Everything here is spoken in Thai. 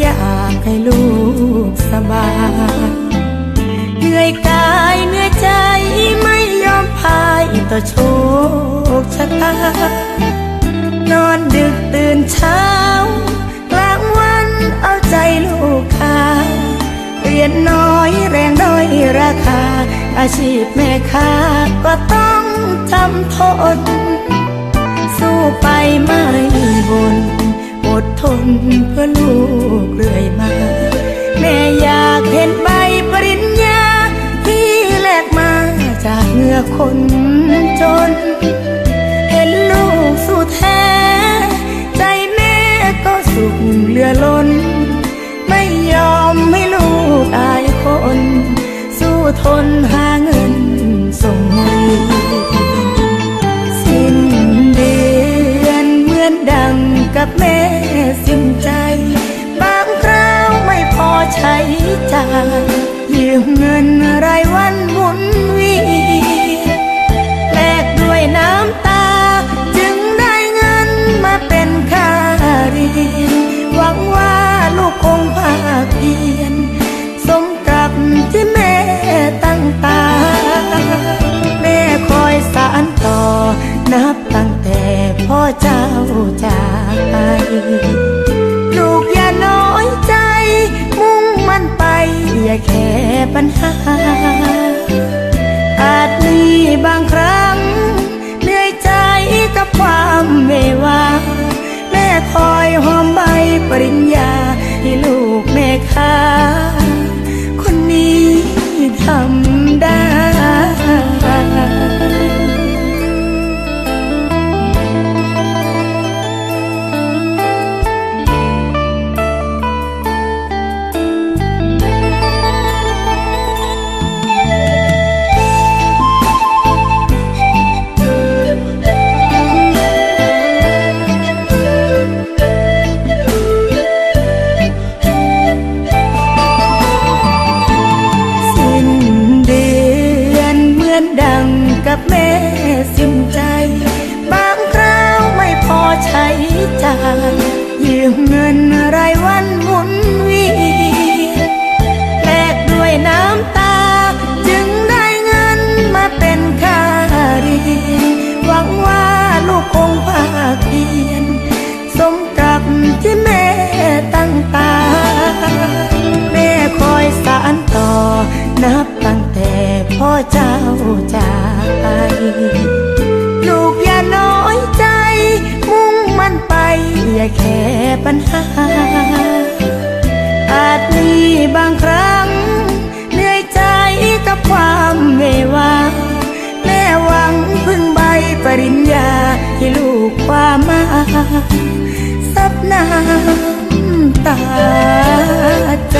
อยากให้ลูกสบายเหนื่อยกายเหนื่อยใจไม่ยอมพายต่อโชคชะตานอนดึกตื่นเช้ากลางวันเอาใจลูกค้าเรียนน้อยแรงด้อยราคา อาชีพแม่ค้าก็ต้องจำทนสู้ไปไม่บนอ ดทนเพื่อลูกเรื่อยมา แม่อยากเห็นใบปริญญา ที่แลกมาจากเหงื่อคนจน เห็นลูกสู้แท้ ใจแม่ก็สุขเหลือล้น ไม่ยอมให้ลูกอายคน สู้ทนหาเงินส่งเรีสิ้นเดือนเหมือนดังกับแม่ เงินรายวันหมุนเวียนแลกด้วยน้ำตา จึงได้เงินมาเป็นค่าเรียนหวังว่าลูกคงภาคเพียน สมกับที่แม่ตั้งตา แม่คอยสานต่อ นับตั้งแต่พ่อเจ้าจากไปลูกอย่าน้อยใจ มุ่งมันไปอย่าแค่ ปัญหา เงินอะไร วามมาซับน้ำตาใจ